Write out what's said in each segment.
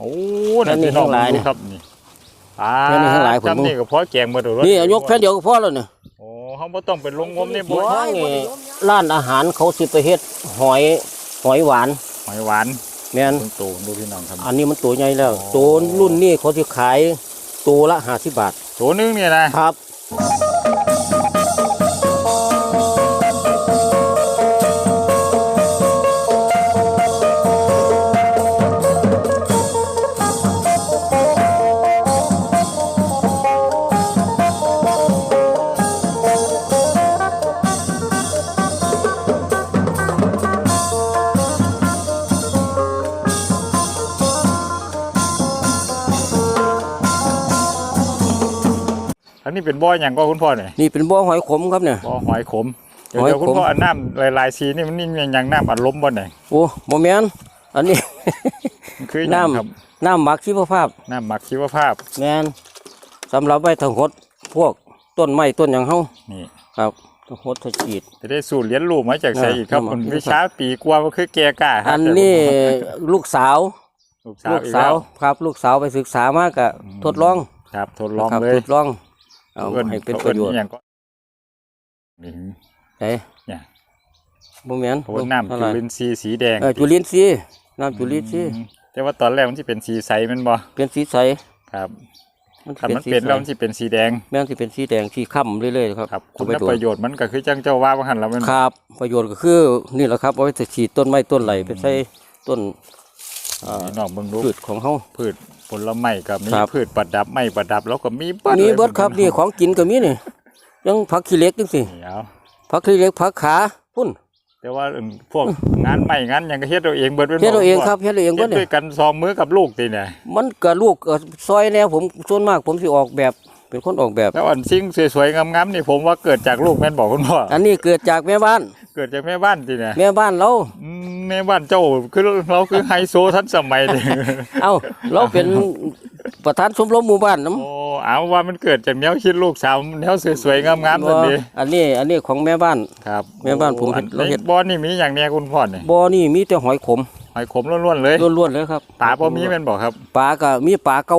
โอ้แค่นี้พี่น้องข้างหลายดูเนี่ยครับนี่อ่าแค่นี้ข้างหลายผมจำนี่ก็พอแกงมาดูรถนี่ยกแค่เดียวก็พอแล้วเนี่ยโอ้เขาบ่ต้องเป็นลงงมนี่บ่บ่นี่ร้านอาหารเขาสิไปเฮ็ดหอยหอยหวานหอยหวานแม่นเพิ่งโตดูพี่น้องครับอันนี้มันตัวใหญ่แล้วอ๋อตัวรุ่นนี้เขาสิขายตัวละ50บาทตัวนึงเนี่ยนะครับ นนี้เป็นบ่ออย่างก็คุณพ่อเนี่ยนี่เป็นบ่อหอยขมครับเนี่ยบ่อหอยขมเดี๋ยวหอยเดี๋ยวคุณขมพ่อเอาน้ำลายๆสีนี่มันนี่อย่างน้ำอัดลมบ่เนี่ยโอ้บ่แม่นอันนี้มันคืออย่างครับน้ำหมักชีวภาพน้ำหมักชีวภาพแม่นสำหรับไว้ทั้งหดพวกต้นไม้ต้นหยังเฮานี่ครับทั้งหดทั้งฉีดจะได้สูตรเลี้ยงลูกมาจากใส่อีกครับอ่าคุณน้ำหมักวิชาปีกว่าก็คือแกกล้าครับอันนี้ลูกสาว ลูกสาวลูกอีกสาแล้ววครับ ลูกสาวไปศึกษามากะอืมทดลองครับทดลองครับเลยทดลอง เอาเอิ้นให้เป็นปเขาระโยชเอิ้น์อหย่างก็นี่เอ้เนี่ยบ่แม่นเพราะว่าน้ำเท่าจุไหร่ลินทรีย์สีแดงเออจุลินทรีย์น้ำจุลินทรีย์อืมแต่ว่าตอนแรกมันจะเป็นสีใสแมันบ่เป็นสีใสครับมันสิถ้ามันสีเป็นใสแล้วมันจะเป็นสีแดงแม่นสิเป็นสีแดงสีค่ำเรื่อยๆครับครับเอาคุณไปโดนประโยชน์มันก็คือจังเจ้าว่าว่าหันแล้วมันครับ ประโยชน์ก็คือนี่แหละครับเอาไว้จะฉีดต้นไม้ต้นไหลไปใส่ต้นอ่าพี่น้องเบิ่งดูพืชของเฮาพืช ผลไม้ก็มีครับ พืชประดับไม้ประดับแล้วก็มีเบิดมีลยเบิดครับนี่ของกินก็มีนี่ยังผักขี้เหล็กจังซี่นี่เอาผักขี้เหล็กผักขาพุ่นแต่ว่าอื่นพวกงานใหม่งานหยังก็เฮ็ดเอาเองเบิดเป็นเฮ็ดเอาเองครับเฮ็ดเอาเองเฮ็เบิดดด้เนี่วยยกันสองมือกับลูกติเนี่ยมันก็ลูกก็ซอยแนวผมส่วนมากผมสิออกแบบ เป็นคนออกแบบแล้วอันซิ่งสวยๆงามๆนี่ผมว่าเกิดจากลูกแม่นบอกคุณพ่ออันนี้เกิดจากแม่บ้าน เกิดจากแม่บ้านติเนี่ยแม่บ้านเราอืมแม่บ้านเจ้าคือเราคือไฮโซทันสมัยเลยเอ้าเราเป็นประธานชมรมหมู่บ้านน้โอ้เอาว่ามันเกิดจากแนวคิดลูกสาวแนวสวยๆงามๆำนั่นดีอันนี้อันนี้ของแม่บ้านครับแม่บ้านผมเฮ็ดโอ้เราเฮ็ดในบ่อนี่มีอย่างเนี้ยคุณพ่อเนี่ยบ่อนี่มีแต่หอยขมหอยขมล้วนๆเลยล้วนๆเลยครับปลาบ่มีแม่นบอกครับปลาก็มีปลาเก่า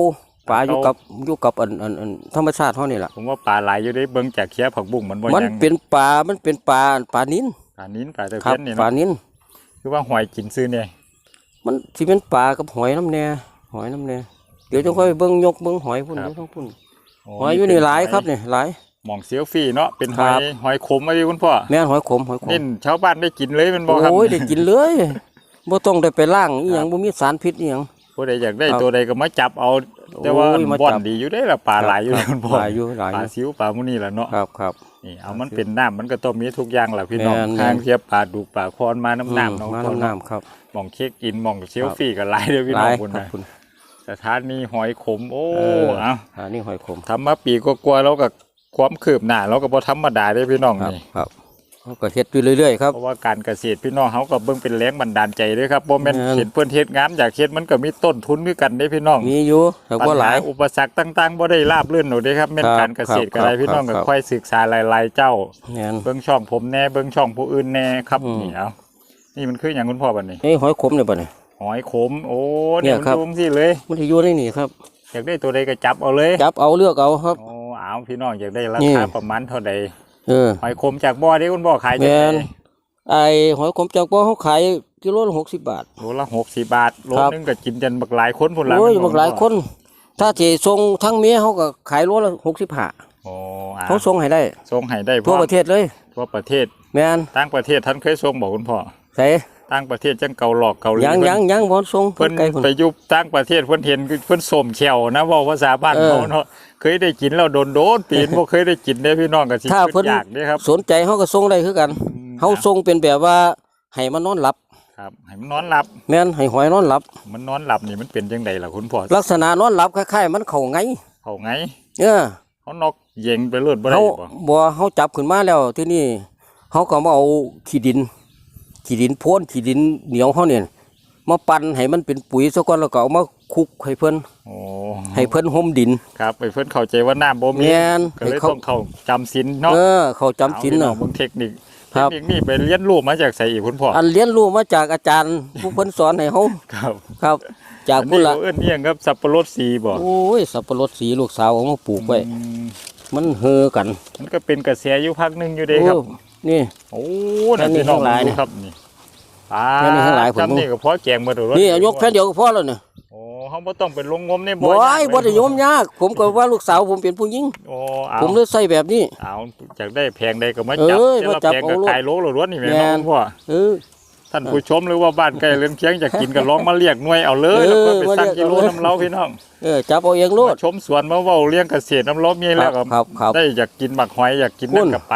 ปลาอยู่เก่ากับอยู่กับอันอันอันธรรมชาติเฮานี่ล่ะผมว่าปลาหลายอยู่ได้เบิ่งจากเคี้ยผักบุ้งมันบ่มันยังเป็นปลา มันเป็นปลาปลานิ้นปลานิ้นปลาตะครัเพีบยนนี่ปลาเนาะนิ้นคือว่าหอยกินซื้อเนี่ยมันสิเป็นปลากับหอยน้ำแน่หอยน้ำแน่เดี๋ยวจะค่อยเบิ่งยกเบิ่งหอยพุ่นเดี๋ยวต้องพุ่นหอยอยู่นี่หลายครับนี่หลายหมองเซียวฟี่เนาะเป็นหครัอบยหอยขมอะไรคุณพ่อแม่นหอยขมหอยขมนี่ชาวบ้านได้กินเลยแมันบ่ครับโอ้ยได้กินเลยบ่ต้องได้ไปล้างอีหยังบ่มีสารพิษอีหยังผู้ใดอยากได้ครับตัวใดก็มาจับเอา แต่ว่าโอ้ยมาจับบ่อนดีอยู่ได้อละปลาหลายอยู่ครับคุณพ่อหลายอยู่หลายปลาอยู่ซิวปลามุนี่ล่ะเนาะครับครับ นี่เอามันเป็นน้ำมันก็ต้องมีทุกอย่างแหละพี่น้องแม่น ทางเทียบปลาดุกปลาคอนมาน้ำน้ำอืเนาะมมาพ่อน้ำเนาะน้ำครับ หมองเช็คอินหมองเซลครับฟี่ก็หลายเด้อพี่หน้อลางยคุณครับนะคุณ สถานีหอยขมโอ้เออ เอาอันนี้หอยขมทำมาปีก็กลัวาๆแล้วก็ความคืบหน้าเราก็บ่ธรรมดาเด้อพี่น้องครับนี่ ครับ เขาก็เฮ็ดอยู่เรื่อยๆครับ เพราะว่าการเกษตรพี่น้องเขาก็เบิ่งเป็นแรงบันดาลใจเด้อครับบ่แม่นแม่น เห็นเพิ่นเฮ็ดงามอยากเฮ็ดมันก็มีต้นทุนคือกันเด้อพี่น้องมีอยู่แต่ว่าหลายปัญอุปสรรคต่างๆบ่ได้ราบรื่นหนูเด้ครับแม่นครับการเกษตรครับก็ได้พี่น้องครัก็บค่อยศึกษาหลายๆเจ้า แม่น เบิ่งช่องผมแน่เบิ่งช่องผู้อื่นแน่ครับอืม นี่เอานี่มันคือหยังคุณพ่อบัดนี้ นี่หอยขมเนี่ยบ่เนี่ย หอยขม โอ้เนี่นี่ยมันครับดูมสิเลย มันสิอยู่ในนี่ครับ อยากได้ตัวใดก็จับเอาเลยจับเอาเลือกเอาครับ โอ้เอาพี่น้องอยากได้รานี่ คาประมาณเท่าใด เออหอยขมจากบ่อที่คุณพ่อขายจังแม่ไดนไอ้หอยขมจากบ่อเขาขายกิโลละหกสิบบาท โลละ60บาทโลครับ นึงก็กินจนบักหลายคนพุ่นละโอ้ยแม่นบักหลายคน ถ้าสิส่งทั้งเมียเขาก็ขายโลละหกสิบห้าโอ้อ่าเขาส่งให้ได้ ส่งให้ได้ทั่วประเทศเลย ทั่วประเทศแม่นต่างประเทศท่านเคยส่งบอกคุณพ่อใส่ ต่างประเทศจังเกาหลอกเกาหลียังเพิ่นยังยังบ่ส่งเพิ่นไกลพุ่นไปอยู่ต่างประเทศเพิ่นเห็นเพิ่นสมเขียวนะเว้าภาษาบ้านเออเขาเนาะเคยได้กินแล้วโดนโดนๆปีนบ่เคยได้กินเด้พี่น้องก็สิถ้าคิเพิ่ดนยากเด้ครับสนใจเขาก็ส่งได้คือกันอืมเขาส่งเป็นแบบว่าให้มันนอนหลับครับให้มันนอนหลับแม่นให้หอยนอนหลับ มันนอนหลับนี่มันเป็นจังไดล่ะคุณพ่อลักษณะนอนหลับคล้ายๆมันเข้าไงเขาไงเออเขานอกเย็งไปเลือดบ่ได้เขาบ่บ่เขาจับขึ้นมาแล้วที่นี่เขาก็มาเอาขี้ดิน ขี้ดินโพ่นขี้ดินเหนียวเขาเนี่ยมาปั่นให้มันเป็นปุ๋ยซะก่อนแล้วก็เอามาคลุกให้เพิ่นโอ้ให้เพิ่นห่มดินครับไปเพิ่นเข้าใจว่าน้ำบ่มีแม่นก็เลยให้เขาต้องเข้าจำศีลเนาะเออเขาจำศีลเนาะเนาะเบิ่งเทคนิคครับเทคนิคนี่ไปเรียนรู้มาจากไสอีกคุณพ่ออันเรียนรู้มาจากอาจารย์ผู้เพิ่นสอนให้เฮาครับครับ จากอันพุ่นนี้ละเขาเอิ้นอิหยังครับสับปะรดสีบ่โอ้ยสับปะรดสีลูกสาวเอามาปลูกไว้อืมมันเฮอกัน มันก็เป็นกระแสอยู่พักหนึงอยู่เด้ครับโอ้ นี่ โอ้แล้วนี่พี่น้องข้างหลายดูเนี่ยครับนี่อ่าแล้วนี่ข้างหลายผมจำนี่ก็พอแกงมาดูรถนี่ยกแค่เดียวก็พอแล้วเนี่ยโอ้เฮาบ่ต้องเป็นลงงมในบ่บ่ไอ้ยากบ่ได้โยมยาก ผมก็ว่าลูกสาวผมเป็นผู้หญิงโอ้เอาผมเลยใส่แบบนี้เอาจากได้แพงใดก็มาจับเอ้ยเจ้ามาจับแพงก็เอาโลดขายโลละรวดนี่แม่แม่น้อนงพ่อเออท่านผู้ชมหรือว่าบ้านใกล้เรือนเคียงอยากกินก็ลองมาเรียกหน่วยเอาเลยเออแล้วก็ไปสั่งมาเรียกกิโลเอาเลยน้ำเล้าพี่น้องเออจับเอาเองโลดมาชมสวนมาเว้าเลี้ยงเกษตรน้ำเล้ามีแล้วครัก็บครับครับได้อยากกินหมักหอยอยากกินคุนั่ณนก็ไป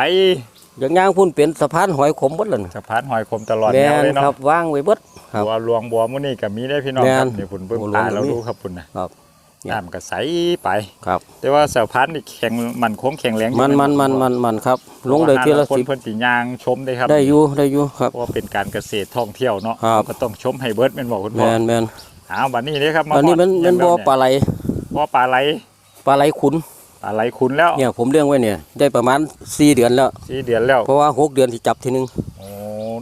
อย่างย่างพุ่นเป็นสะพานหอยขมเบิดเลยสะพานหอยคมตลอดแม่แนวนเลยคเนาะรับวางไว้เบิดครับบัวหลวงบัวมื้อนี้ก็มีได้พี่น้องแม่ครับนนี่พุ่นเบิ่งบัวหลวงตาเราก็มีดูครับพุ่นนะครับเนี่ยน้ำก็ใสไปครับ แต่ว่าสะพานนี่แข็งมันคงแข็งแรงอยู่มันมันมันมันมันครับ ลงได้ทีละคนสิบเพิ่นสิย่างชมได้ครับ ได้อยู่ได้อยู่ครับเพราะว่าเป็นการเกษตรท่องเที่ยวเนาะครับก็ต้องชมให้เบิดแม่นบอกคุณแมพ่อนแมนอ้าวบัดนี้เด้ครับาอันนี้มันฮอดมันบ่อปลาไหลบ่อปลาไหลปลาไหลขุน ปลาไหลคุณแล้วเนี่ยผมเลี้ยงไว้เนี่ยได้ประมาณ4เดือนแล้วสี่เดือนแล้ว เพราะว่าหกเดือนที่จับทีนึงโอ้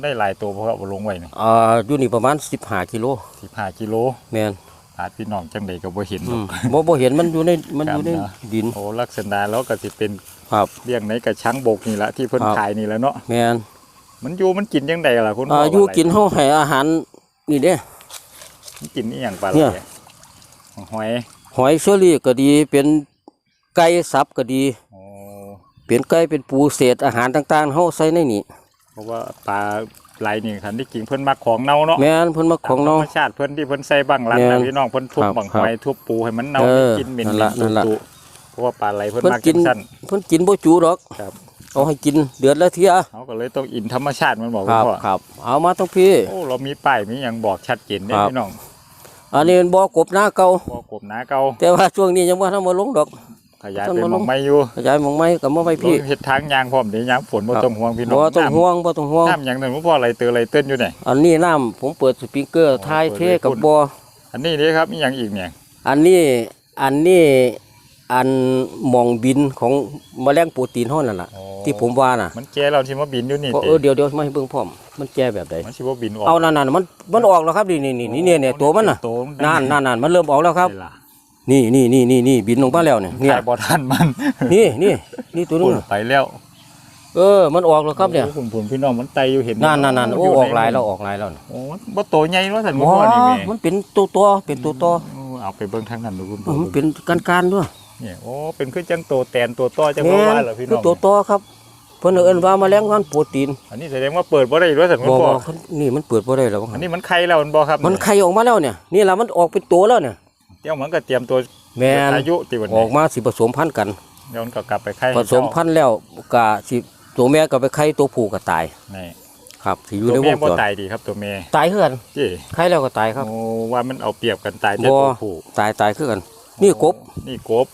ได้หลายตัวเพราะว่าเอาลงไว้นี่อ่าอยู่นี่ประมาณ15กิโล15กิโลแมนอาจพี่น้องจังใดก็บ่เห็นหรอือกมบ่บ่เห็นมันอยู่ในมันอยู่ในครับนะดินโอ้ลักษณะแล้วก็สิเป็นครับเลี้ยงในกระชังบกนี่ละที่เพิ่นครับขายนี่แหล้วเนาะแมนมันอยู่มันกินจังใดล่ะคุณพ่อ่าออยู่ว่าะไรกินเฮาให้อาหารนี่เด้มันกินอีหยังปลาไหเนี่ลยหอยหอยเชอรี่ก็ดีเป็น ไก่สับก็ดีโอ้เป็นไก่เป็นปูเศษอาหารต่างๆเฮาใส่ในนี่เพราะว่าปลาไหลนี่คันที่จริงเพิ่นมักของเน่าเนาะแม่นเพิ่นมาของเนาะ ธรรมชาติเพิ่นที่เพิ่นใส่บังหลังแม่นะนพี่น้องเพิ่นทุบครับบังหอยทุบปูให้มันเน่าเออกินเหม็นนั่นล่ะๆนั่นล่ะ ตุๆเพราะว่าปลาไหลเพิ่นเพิ่นมักกิกินนสั้นเพิ่นกินบ่จุดอกครับเอาให้กินเดือนละเที่ยเขาก็เลยต้องอินธรรมชาติมันบอกคคุณรับพ่อครับ เอามาต้องพี่ โอ้เรามีป้ายมีหยังบอกชัดเจนเนี่ยครับ พี่น้องอันนี้เป็นบ่อกบหน้าเก่าบ่กบหนาเก่าแต่ว่าช่วงนี้ยังบ่ทำมาลงดอกข ยายต้นเป็นบ่หลมองงไม้อยู่ขยายหมองไม้กับมาไว้พี่เฮ็ดทางยางพร้อมเดี๋ยวยามฝนบ่ครับต้องห่วงพี่น้องบ่ต้องห่วงบ่ต้องห่วงน้ำหยังนั่นคุณพ่ออะไรเตืออะไรเต้นอยู่เนี่ยอันนี้น้ำผมเปิดสปริงเกอร์ทายเทกับบ่ออันนี้นี่ครับมีหยังอีกเนี่ยอันนี้อันนี้อันหมองบินของแมลงโปรตีนเฮานั่นล่ะโอ้ที่ผมว่าน่ะมันแก่เราที่มาบินอยู่นี่ก็ติเออเดี๋ยวเดี๋ยวมาให้เบิ่งพร้อมมันแก่แบบใดมันสิบ่บินออกเอานั่นๆมันมันออกแล้วครับนี่นี่นี่นี่เนี่ยเนี่ยตัวมันน่ะโตนั่นนั่นนั่นมันเริ่มออกแล้วครับได้ล่ะ นี่นี่นี่นี่นี่บินลงมาแล้วเนี่ยเนี่ยขายบ่ทันมันนี่นี่นี่ตัวนึงน่ะไปแล้ว เออ มันออกแล้วครับเนี่ยโอ้คุณพี่น้องมันไตอยู่เห็นนั่นนั่นนั่นโอ้ยู่อในอกหลายแล้วออกหลายแล้วน่ะโอ้บ่โตใหญ่เนาะท่านอ๋ผู้อพ่อนี่แม่มันเป็นตัวตัวเป็นตัวตัวโอ้เอาไปเบิ่งทางนั้นดูคุณเอพ่ออมันเป็นการการๆด้วยเนี่ยโอ้เป็นคือจังโตแตนตัวต่อจังแม่ว่านว่าเหรอพี่คืน้อองตัวตัวครับเพิ่นเอิ้นว่าแมลงวันโปรตีน อันนี้แสดงว่าเปิดบ่ได้ด้วยท่านบผู้อกพ่อว่านี่มันเปิดบ่ได้แล้วอันนี้มันไข่แล้วมันบ่ครับ มันไข่ออกมาแล้วเนี่ยนี่ล่ะมันออกเป็นตัวแล้วเนี่ย เดี๋ยวมันก็เตรียมตัวแม่นอายุติวันอนี้อกมาสิผสมพันธุ์กันเดี๋ยวมันก็กลับไปไข่ผสมพันธุ์แล้วก็สิตัวแม่ก็ไปไข่ตัวผู้ก็ตายนี่ครับสิอยู่ตัวในวแม่งบ่จรตายดีครับตัวแม่ตายคือกันเจ้ไข่แล้วก็ตายครับโอ้ว่ามันเอาเปรียบกันตายแต่บ่ตัวผู้ตายตายคือกันนี่กบ นี่กบ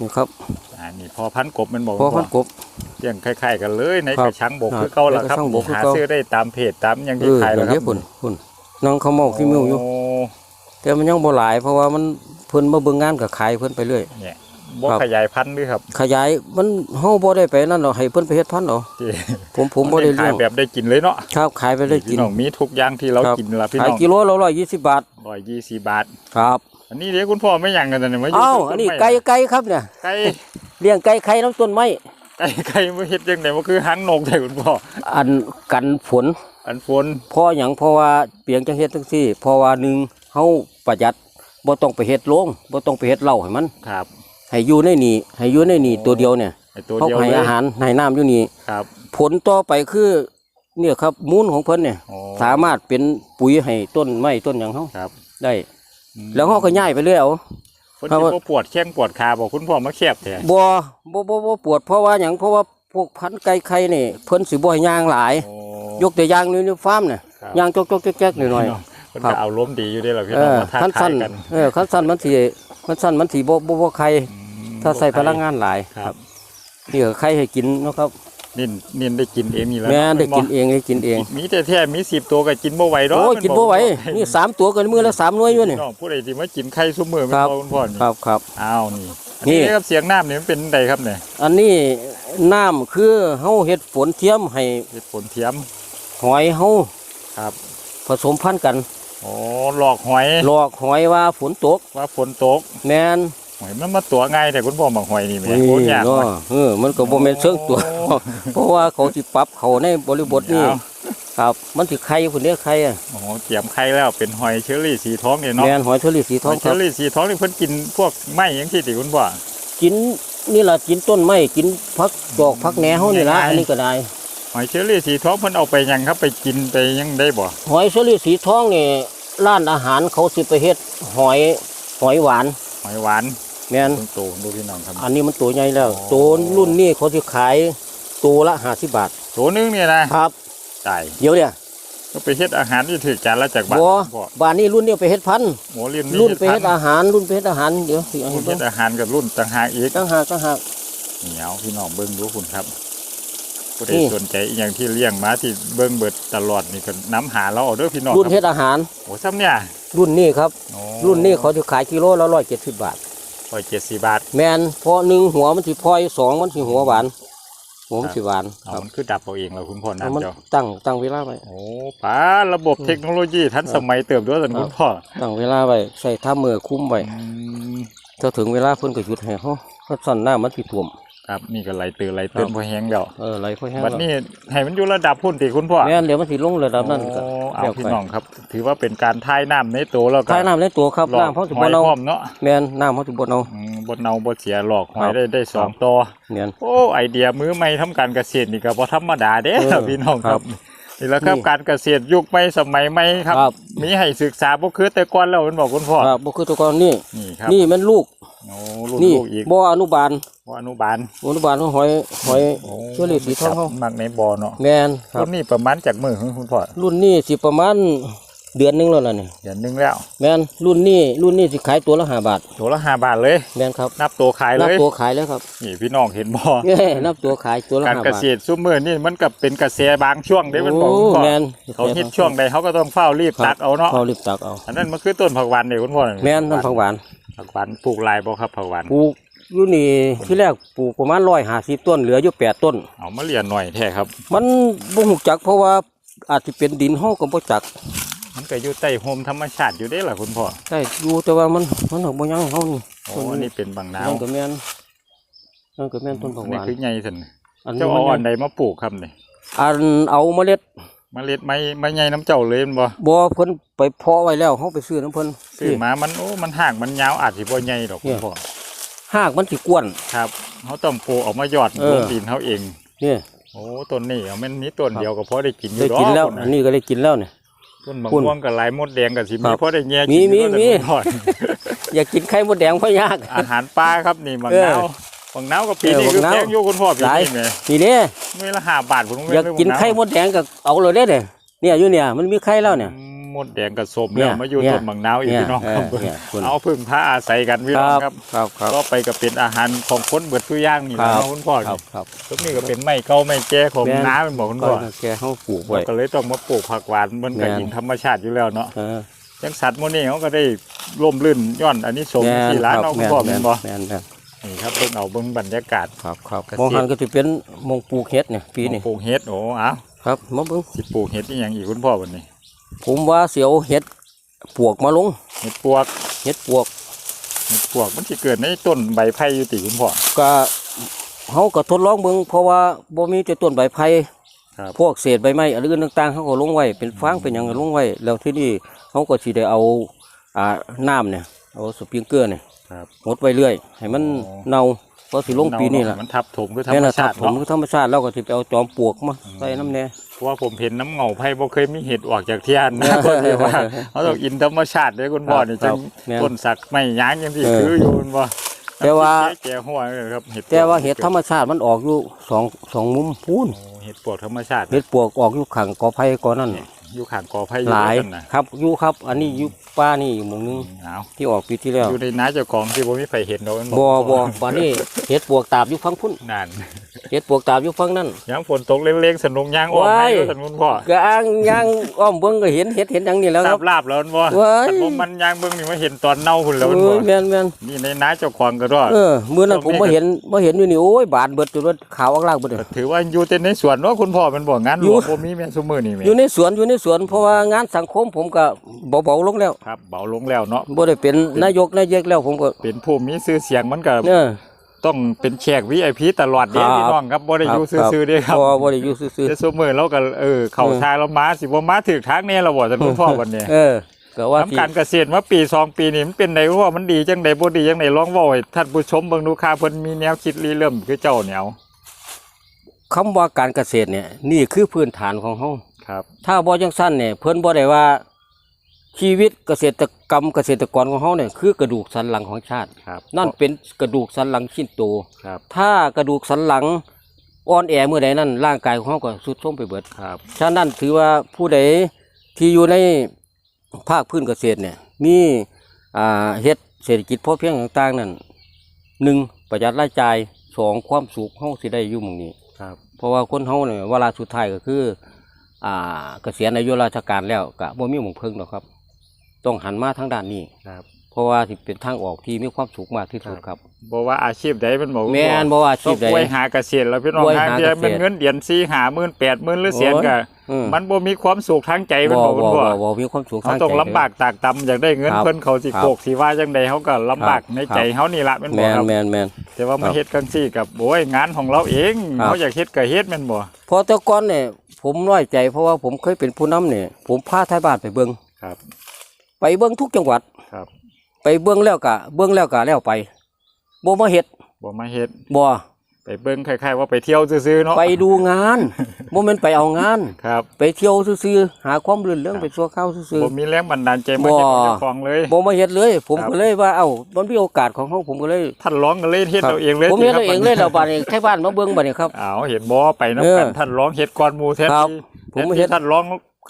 นี่ครับอ่านี่พอพันธุ์กบมันบอกพอพันธุ์กบเลี้ยงคล้ายๆกันเลยในครับกระชังบกครับคือเก่าล่ะครับในกระชังบกคือหาเก่าซื้อได้ตามเพจตามหยังเอที่อขายเดี๋แล้ยววครัเดี๋ยวบพุ่นพุ่นน้องเขาเมาขี้มิวอยู่โแต่มันยังบ่หลายเพราะว่ามันเพิ่นมาเบิ่งงานก็ขายเพิ่นไปเรื่อยเนี่ยบ่ครับขยายพันธุ์ด้วยครับ ขยายมันเฮาบ่ได้ไปนั่นหรอกให้เพิ่นไปเฮ็ดพันธุ์เอาเจ้ผมผมบ่ได้ขาเลี้ยยงแบบได้กินเลยเนาะครับขายไปเลยกิพี่นน้องมีทุกอย่างที่เราครับกินละพี่ขายน้องกิโลละ120 บาทร้อยยี่สิบบาทครับ อันนี้เดี๋ยวคุณพ่อไม่ยังกันนะมายู่เอ้าต้อันนี้ม้ไก่ไก่ครับเนี่ยไก่เลี้ยงไก่ไข่น้ำต้นไม้ไก่ไก่มาเฮ็ดจังไดมันคือหางนกใช่คุณพ่ออันกันฝนอันฝนเพราะหยังเพราะว่าเปียงจังเฮ็ดจังซี่เพราะว่าหนึ่ง เฮาประหยัดบ่ต้องไปเฮ็ดโรงบ่ต้องไปเฮ็ดเหล้าให้มัน ครับ ให้อยู่ในนี่ให้อยู่ในนี่ตัวเดียวเนี่ยไอตัวเขาเดียวให้เลยอาหารให้น้ำอยู่นี่ ครับ ผลต่อไปคือเนี่ยครับมูลของเพิ่นเนี่ยโอ้สามารถเป็นปุ๋ยให้ต้นไม้ต้นหยังเฮาครับได้อืมแล้วเฮาก็ย้ายไปเรื่อยเอาคนครับที่บ่ปวดแข้งปวดขาบอกคุณพ่อมาแคบแท้บ่บ่บ่บ่ปวดเพราะว่าหยังเพราะว่าพวกพันธุ์ไก่ไข่นี่เพิ่นสิบ่ให้ย่างหลาย โอ้ ยกตัวอย่างนี่ในฟาร์มน่ะครับ ย่างจกๆแจ๊กๆหน่อยพี่ งเพิ่นครัก็บเอาล้มณ์ดีอยู่เด้ล่ะพี่ๆเอน้องอมาท้าคันทาสั้ยนกันเออคันสั้นมันสิมันสั้นมันสิบ่บ่บ่ไข่อืมถ้าใส่พลังงานหลายครับนี่ก็ไข่ให้กินเนาะครับนินนินได้กินเองนี่แล้วแม่ได้กินเเองได้กินเอง มีแต่แท้ๆมี10ตัวก็กินบ่ไหวดอกโอ้ยกินบ่ไหวมันี่สามตัวกันมือละสามหน่วยอยู่นี่พี่น้องผู้ใดที่มากินไข่ซุมื้อแม่นครับบ่คุณพ่อนี่ครับครับอ้าวนี่อันนี่นี้ครับเสียงน้ำนี่มันเป็นใดครับเนี่ยอันนี้น้ำคือเฮาเฮ็ดฝนเทียมให้เฮ็ดผลเทียมหอยเฮาครับ ผสมพันธุ์กัน โอ้หลอกหอยหลอกหอยว่าฝนตกว่าฝนตกแม่นหอยมันมาตัวง่ายแต่คุณพ่อบักหอยนี่แหม่นี่โคตรยากเนาะว่ะเออมันก็บ่แม่นเชิงตัว เพราะว่าเขาสิปรับเขาในบริบทนี้เอาครับมันสิไข่พุ่นเด้อไข่อะโอ้โหเตรียมไข่แล้วเป็นหอยเชอรี่สีทองเนี่ยเนาะแม่นหอยเทอรี่สีทหอองยคเชรัอบรี่สีทองนี่เพิ่นกินพวกไม้ยังที่ติคุณพ่อกินนี่ล่ะกินต้นไม้กินผักดอกผักแหน่เฮานี่ล่ะง่ายๆอันนี้ก็ได้ หอยเชอรี่สีทองเพิ่นเอาไปยังครับไปกินไปยังได้บ่หอยเชอรี่สีทองนี่ร้านอาหารเขาสิไปเฮ็ดหอยหอยหวาน หอยหวานแม่นต้นโตดูพี่น้องครับอันนี้มันตัวใหญ่แล้วอ๋อตัวรุ่นนี้เขาสิขายตัวละ50บาทตัวนึงเนี่ยนะครับตายเดี๋ยวเนี่ยก็ไปเฮ็ดอาหารที่ถือจานละจากบาทบ่คุณพ่อบ้านนี้รุ่นนี้ไปเฮ็ดพันธุ์หมูเรียนรุ่นไปเฮ็ดอาอาหารรุ่นไปเฮ็ดอาหารเดี๋ยวสิเอาให้เฮ็เบิ่ดงอาหารกับรุ่นต่างหากอีกตั้งหากตั้งหากเหนียวพี่น้องเบิ่งดูคุณครับ ผู้ใดนี่สนใจอีกอย่างที่เลี้ยงมาที่เบิ่งเบิดตลอดนี่ก็น้ำหาเราเอาเด้อพี่น้องรุ่นคเฮ็รับดอาหาร โอ้ซ้ำเนี่ยรุ่นนี้ครับ โอ้รุ่นนี้เขาจะขายกิโลละร้อยเจ็ดสิบบาท ร้อยเจ็ดสิบบาทแมนเพราะหนึ่งหัวมันสิพลอยสองมันสิหัวหวานหัวมันสิหวานเอาครับมันคือดับเอาเองเราคุณพ่อเอามันน้ำเจ้าตั้งตั้งเวลาไว้ โอ้ป้าระบบเทคโนโลยีทันสมัยเติบโตสันคุณพ่อตั้งเวลาไว้ใส่ท่ามือคุ้มไว้อืมถ้าถึงเวลาเพิ่นก็หยุดให้เขาถ้าสั่นหน้ามันสิท่วม ครับนี่ก็ไหลเตือนไหลเตือนครับพอแห้งแล้วเออไหลค่อยแห้งวันนี้ให้มันอยู่ระดับพุ่นติคุณพ่อแม่นเดี๋ยวมันสิลงระดับนั้นก็โอ้เอาแล้วพี่ไปน้องครับ ถือว่าเป็นการทายน้ำในตัวแล้วก็ท้ายน้ำในตัวครับหลอกน้ำเขาสิหบ่อยเนาพร้อมเนาะแม่นน้ำเขาสิบ่เนาอืมบนเนาบนเสียหลอกหอยครับได้ได้สองครับตัวแม่นโอ้ไอเดียมือใหม่ทำการเกษตรนี่ก็บ่ธรรมดาเด้เออพี่น้องคครัรับบ นี่แหละครับนี่การเกษตรยุคใหม่สมัยใหม่ครับ ครับ มีให้ศึกษาบ่คือแต่ก่อนแล้วมันบอกคุณพ่อครับบ่คือแตัวก่อนนี่ นี่ครับนี่มันลูกโอ้ลูกนี่ลูกอีกบ่อนุบาลว่าอนุบาลอนุบาลของหอยหอยโอ้เชอรี่สีทองเขามักในบ่อเนาะแม่นครัรุ่บ นนี้ประมาณจากมือของคุณพ่อรุ่นนี้สิประมาณ เดือนหนึงแล้วล่ะนี่เดือนหนึงแล้ว แม่นรุ่นนี้รุ่นนี้สิขายตัวละห้าบาทตัวละห้าบาทเลย แม่นครับนับตัวขายเลนับย ตัวขายแล้วครับนี่พี่น้องเห็นบ่เอ้นับตัวขายตัวละการห้าเกบาทษตรซุมื้อนี่มันก็เป็นกระแสบางช่วงเด้มันบอกโอ้คุณพ่อแม่นเขาฮิตช่วงใดเขาก็ต้องเฝ้ารีบตัดเอาเนาะเขารีบตักเอาอันนั้นมันคือต้นผักหวานเด้คุณพ่อแม่นน้ำผักหวานผักหวานปลูกหลายบ่ครับผักหวานปลูกอยู่นี่ที่แรกปลูกประมาณร้อยห้าสิบต้นเหลืออยู่แปดต้น เอามาเรียนหน่อยแท้ครับ มันบ่ฮู้จักเพราะว่าอาจจะเป็นดินเฮาก็บ่จัก มันก็อยู่ใต้โฮมธรรมชาติอยู่เด้ล่ะคุณพ่อได้อยู่แต่ว่ามันมันก็บ่ยังเฮานี่โอ้อันนี้เป็นบางนาวนั่นก็แม่นนั่นก็แม่นต้นผัอักนหนี้วานคือใหญ่ซั่นอันนี้เจ้ามัเอานอันใดมาปลูกครับนี่อันเอาเมล็ดเมล็ดไม้ไม้ใหญ่น้ำเจ้าเลยแม่นบ่บ่เพิ่นไปเพาะไว้แล้วเฮาไปซื้อน้ำเพิ่นซื้อมามันโอ้มันห่างมันยาวอาจสิบ่ใหญ่ดอกเนี่คุยณพ่อหากมันสิกวนครับเขาต้องปลูกออกมายอดเอลองดินเขาเองนี่โอ้ต้นนี้เอามันมีต้นเดียวก็พอได้กินอยู่ได้ดอกกินแล้วคุณอัน่ะนนี้ก็ได้กินแล้วเนี่ย ต้นบางคุณม่วงกับลายมดแดงกับสิครัมีบพอได้แง่มีกินมีอยู่มีแต่คุณพ่ออยากกินไข่มดแดงเพราะยาก อาหารปลาครับนี่บางเออนาวบางนาวกับปีเออนี้คือบักนาวแพงอยู่คุณพ่อปีหลายนี้แหม่นี่เด้มื้อละห้าบาทผมอยากกินไข่มดแดงก็เอาเลยเด้เนี่ยเนี่ยอยู่เนี่ยมันมีไข่แล้วเนี่ย มดแดงกับสมเนี่เนี่ยยมาอยู่เนี่ยต้นบางนาวอีกเนี่ยพี่น้องเอคอรับเนี่ยคุณเอาพึ่งพาอาศัยกันพี่น้องครับครับครับก็ไปก็เป็นอาหารของคนเบิดทุกอย่างนี่แหละครับเนาะคุณพ่อครับครับตรงนี้ก็เป็นไม้เก่าไม้แก่ของแม่นน้าเป็นบอกคุณก็พ่อแกเฮาปลูกไว้ก็เลยต้องมาปลูกผักหวานมันก็แม่นยิงธรรมชาติอยู่แล้วเนาะเออยังสัตว์โมนี่เขาก็ได้ร่มรื่นย้อนอันนี้สมแม่นที่ร้านคเนาะบคุณพ่อเป็นบ่แม่นแม่นนี่ครับเบิ่งเอาเบิ่งบรรยากาศครับครับเกษตรมองหันก็สิเป็นมงปลูกเห็ดเนี่ยปีนี้ปลูกเห็ดโอ้เอ้าครับมาเบิ่งสิปลูกเห็ดอีหยังอีกคุณพ่อวันนี้ ผมว่าเสียวเห็ดปวกมาลงเห็ดปวกเห็ดปวกเห็ดปวกมันสิเกิดในต้นใบไผ่อยู่ติคุณพ่อก็เฮาก็ทดลองเบิ่งเพราะว่าบ่มีแต่ต้นใบไผ่ครับพวกเศษใบไม้อะไรอื่นต่างๆเขาก็ลงไว้เป็นฟางเป็นหยังก็ลงไว้แล้วที่นี่เขาก็สิได้เอาอ่าน้ำเนี่ยเอาสปริงเกอร์เนี่ยครับหดไว้เรื่อย ให้มันอ๋อเน่าเพราะสิลงปีนี้ล่ะมันทับถมคือธรแม่รนมล่ะครัชาบติผมเนาะคือธรรมชาติเราก็สิไปเอาจอมปลวกมาใส่น้ำแน่เพ ราะว่าผมเห็นน้ำเงาไผ่บ่เคยมีเห็ดออกจากเทียนเนี่ยคนที่ว่าเขาต้องอินธรรมชาติเด้อคุณพ่อนี่ครัจับงแม่นต้นสักไม่ยางจังซี่เออคืออยู่คุณพ่อแต่ว่าแก่หัวเลยครับเห็ดแต่ว่าเห็ดธรรมชาติมันออกอยู่สองสองมุมพูนโอ้เห็ดปวกธรรมชาติเห็ดปลวกออกอยู่ข้างกอไผ่กอนั่นอยู่ข้างกอไผ่อยู่หลายด้วยกันนะครับอยู่ครับ อันนี้อยู่ป้านี่อยู่หมองนึงเอาที่ออกปีที่แล้วอยู่ในน้าเจ้าของที่ผมไม่ไปเห็นเราบ่บ่ป่านนี้เห็ดปลวกตาบอยู่ฟังพุ่นนาน เฮ็ดปวกตาบอยู่ฝั่งนั้นยามฝนตกเล็กๆสนุกย่างอ้อมว้ายให้ท่านคุณพ่อก็อ้างย่างอ้อมเบิ่งก็เห็นเฮ็ดเห็นอย่างนี้แล้วทครารับบลาบแล้วมันบ่ว้ายท่านผมมันย่างเบิ่งนี่มาเห็นตอนเน่าพุ่นแล้วมันเอบ่อแม่นแม่นนี่ในน้าเจ้าของก็รอดเออมื้อนั้นผมบ่เห็นบ่เห็นอยู่นี่โอ้ยบานเบิดจนว่าขาวออกลากเบิดเลยก็ถือว่าอยู่แต่ในสวนเนาะคุณพ่อมันบ่งานหลอยู่วงบ่มีแม่ซุมื้อนี่แม่อยู่ในสวนอยู่ในสวนเพราะว่างานสังคมผมก็เบาๆลงแล้วครับเบาลงแล้วเนาะบ่ได้เป็นนายกนายกแล้วผมก็เป็นผู้มีชื่อเสียงมันก็เออ ต้องเป็นแขก VIP ตลอดเด้ครับพี่น้องครับบ่ได้อยู่ซื่อๆเด้ครับบ่บ่ได้อยู่ซื่อแต่ซุมื้อเราก็เออเข้าเออทางเรามาสิบ่มาถึกทางแน่แล้วบ่ท่านคุณพ่อวันนี้ๆเออก็ว่าสิทำการเกษตรมาปีสองปีนี่มันเป็นไดว่ามันดีจังไดบ่ดีจังไดลองเว้าให้ท่านผู้ชมเบิ่งดูค่ะเพิ่นมีแนวคิดรีเริ่มคือเจ้าแนวคำว่าการเกษตรเนี่ยนี่คือพื้นฐานของเฮาครับ ถ้าบ่จังสั้นเนี่ยเพิ่นบ่ได้ว่า ชีวิตเกษตรกรรมเกษตรกรของเฮาเนี่ยคือกระดูกสันหลังของชาติ ครับนั่นเป็นกระดูกสันหลังชิ้นโต ครับ ถ้ากระดูกสันหลังอ่อนแอเมื่อใดนั้นร่างกายของเฮาก็ทรุดโทรมไปเบิดครับ ฉะนั้นถือว่าผู้ใดที่อยู่ในภาคพื้นเกษตรเนี่ยมีอ่าเฮ็ดเศรษฐกิจพอเพียงต่างๆนั่นหนึ่งประหยัดรายจ่ายสองความสุขเฮาสิได้อยู่หม่องนี้ ครับ เพราะว่าคนเฮาเนี่ยเวลาสุดท้ายก็คือ อ่าเกษียณอายุราชการแล้วก็บ่มีหม่องเพิ่งหรอกครับ ต้องหันมาทางด้านนี้ครับเพราะว่าสิเป็นทางออกที่มีความสุขมากที่สุดครับบ่ว่าอาชีพใดมันบอกแม่นบ่ว่าอาชีพใดต้องไว้หาเกษตรแล้วพี่น้องไว้หาหาที่เกษตรมันเงินเดือน4 5 0 0 0 0 8 0,000หรือแสนก็อืมมันบ่มีความสุขทางใจมันบ่บอกคุณบ่พ่อบ่บ่มีความสุขเขาทางใจต้องลำบากตากตำอยากได้เงินครับเพิ่นเขาสิครับโกกสิว่าจังใดเขาก็ลำบากครับในใจครับเฮานี่ล่ะแม่นแมบ่นครับแมนแมนแต่ว่ามาครับเฮ็ดกันซี่กับโอ้ยงานของเราเองครับเขาอยากเฮ็ดก็เฮ็ดแม่นบ่พอแต่ก่อนเนี่ยผมน้อยใจเพราะว่าผมเคยเป็นผู้นำเนี่ยผมพาท้ายบ้านไปเบิงครับ ไปเบิงทุกจังหวัด ครับไปเบิงแล้วกะเบิงแล้วกะแล้วไปบ่มาเฮ็ดบ่มาเฮ็ดบ่ไปเบิ่งคล้ายๆว่าไปเที่ยวซื่อๆเนาะไปดูงานบ่แม่นไปเอางาน ครับไปเที่ยวซื่อๆหาความรื่นเรื่องไปสัวข้าวซื่อบ่มีแรงบันดาลใจมาบ่เฮ็ดของเจ้าของเลยๆบ่มาเฮ็ดเลย ผมครับก็เลยว่าเอ้ามันมีโอกาสของเฮาผมก็เลยท่านร้องก็เลยเฮ็ดเอาเองเลยผมเฮ็ดสิเอาเองครับเลยแล้วบัดนี้ท้ายบ้านมาเบิ่งบัดนี้ครับอ้าวเห็นบ่ไปนํเออกันท่านร้องเฮ็ดก่อนหมู่แท้ครับที่ผมแทนเฮ็ที่ดท่านร้อง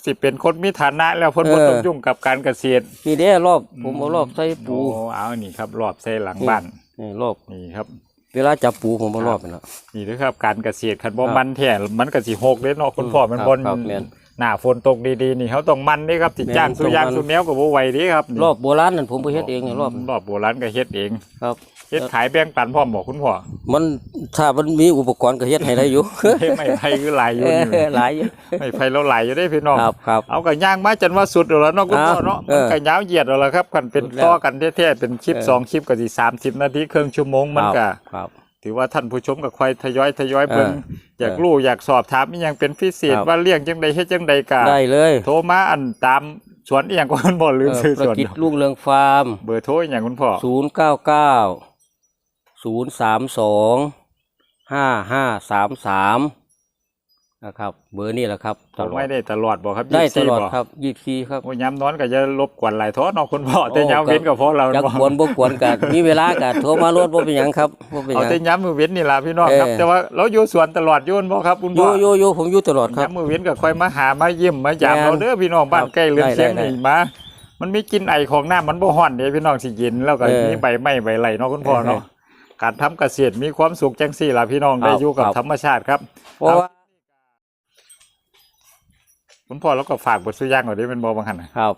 สิเป็นคนมีฐานะ แล้วเพิ่นบ่เออต้องยุ่งกับการเกษตรนี่เด้รอบผมเอารอบใส่ปูโอ้เอานี่ครับ รอบใส่หลังบ้านนี่รอบนี่ครับ เวลาจับปูผมเอารอบไปแล้วนี่นะครับ การเกษตรคันบ่ครับมันแท้มันก็สิหกเด้เนาะคุณพ่อมันครับบ่นครับแม่นหน้าฝนตกดีๆนี่เขาต้องมันเด้ครับสิแม่นจ้างสุยางต้องมันสุแนวก็บ่ไหวเด้ครับนี่รอบโบราณนั่นผมไปเฮ็ดเองเนี่ยรอบรอบโบราณก็เฮ็ดเองครับ เฮ็ดขายแบ่งปันพร้อมบอกคุณพ่อ มันถ้ามันมีอุปกรณ์ก็เฮ็ดให้ได้อยู่เฮ็ดไม่ไผคือหลายอยู่เอนี่อหลายอยู่ไม่ไผแล้วหลายอยู่ได้พี่น้องครับครับเอาก็ย่างมาจนว่าสุดแล้วเนาะคุณพ่อครับเนาะเอมันอก็ยาวเหยียดแล้วล่ะครับคันเป็นสุดแล้วต่อกันแท้ๆเป็นคลิปเออสองคลิปก็สิ30 นาทีครึ่งชั่วโมงมันก็ครับถือว่าท่านผู้ชมก็ค่อยทยอยทยอยเบิ่งเอออยากเออรู้อยากสอบถามอีหยังเป็นพิเศษครับว่าเลี้ยงจังใดเฮ็ดจังใดก็ได้เลย โทรมาอันตามสวนอีหยังก็มันบ่ลืมเออชื่อประสวนกิจลุงเรืองฟาร์มเบอร์โทรอีหยังคุณพ่อศูนย์เก้าเก้า ศูนย์สามสองห้าห้าสามสามนะครับเบอร์นี่แหละครับผตมลอไม่ดได้ตลอดบ่ครับได้ต24ลอดบ่ครับยี่สี่ครับโอ้ยย้ำนอนก็จะรบกวนหลายท้อเนาะคุณพ่อแต่โอ้ย้ำเว้นก็พอเราจักบ่กวนบ่กวนกันมีเวลากันโทรมารถบ่เป็นหยังครับบ่เป็นหเอายังแต่ย้ำมือเว้นนี่ล่ะพี่น้องครับเออแต่ว่าเราอยู่สวนตลอดอยุ่นบ่ครับคุณโยพ่อโยโยผมอยู่ตลอดครับย้ำมือเว้นก็ค่อยมาหามาเยี่ยมมายามแม่นเราเด้อพี่น้องบ้านครับใกล้เรือนได้เชียงได้นี่มามันมีกลินไอของน้ำมันบ่ฮ้อนเด้พี่น้องสิเย็นแล้วก็เออมีใบไม้ใบไหลเนาะคุณพ่อเนาะเออ การทำเกษตรมีความสุขจังซี่ล่ะพี่น้องได้ครับอยู่กับครับ ธรรมชาติครับเพราะว่าคุณพ่อเราก็ฝากบทสุย่างเอาได้เป็นบ่บางหันน่ะครับ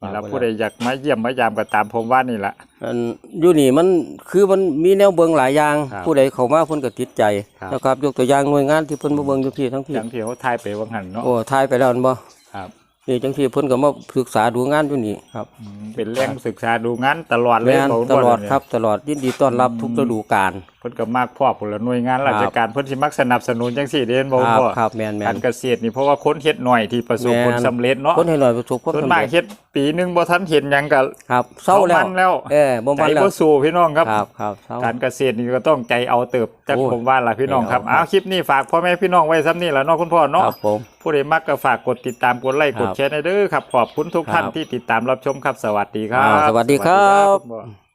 นี่ล่ะผู้ใดอยากมาเยี่ยมมายามก็ตามผมว่านี่ล่ะอันอยู่นี่มันคือมันมีแนวเบิงหลายอย่าง ครับผู้ใดเข้ามาเพิ่นก็ติดใจครับ นะครับ ยกตัวอย่างหน่วยงานที่เพิ่นมาเบิงอยู่ที่ทั้งที่จังที่เขาทายไปบางหันเนาะโอ้ทายไปแล้วอันบ่ครับ นี่จังที่เพิ่นก็มาศึกษาดูงานอยู่นี่ครับอืมเป็นแรงศึกษาดูงานตลอดเลยแม่นบอกคุณตพ่ลอดเนี่ยครับ ตลอดยินดีต้อนรับทุกฤดูกาล เพิ่นก็มากพ่อผลหน่วยงานราชการเพิ่นสิมักสนับสนุนจังซี่เด้นบ่ครับพ่อครับแม่นแม่กานรเกษตรนี่เพราะว่าคนเฮ็ดหน่อยที่ประสบแม่นผลสำเร็จเนาะคนให้หน่อยประสบความส่วนสำมากเร็จเฮ็ดปีหนึงบ่ทันเห็นหยังก็ ครับเศร้าแล้วมันแล้ว เออบ่ใจมันแล้วบ่สู้พี่น้องครับ ครับครับเศร้า การเกษตรนี่ก็ต้องใจเอาเติบจักโอ้ผมว่าล่ะพี่น้องครับใจเอาอ้าวคลิปนี้ฝากพ่อแม่พี่น้องไว้ซ้ำนี่ล่ะเนาะคุณพ่อคเนาะรับผม ผู้ใดมักก็ฝากกดติดตามกดไลค์ครักบดแชร์ให้เด้อครับขอบคุณทุกท่านครับ ที่ติดตามรับชมครับสวัสดีครัอ่าบสวัสดีครับณพ่อ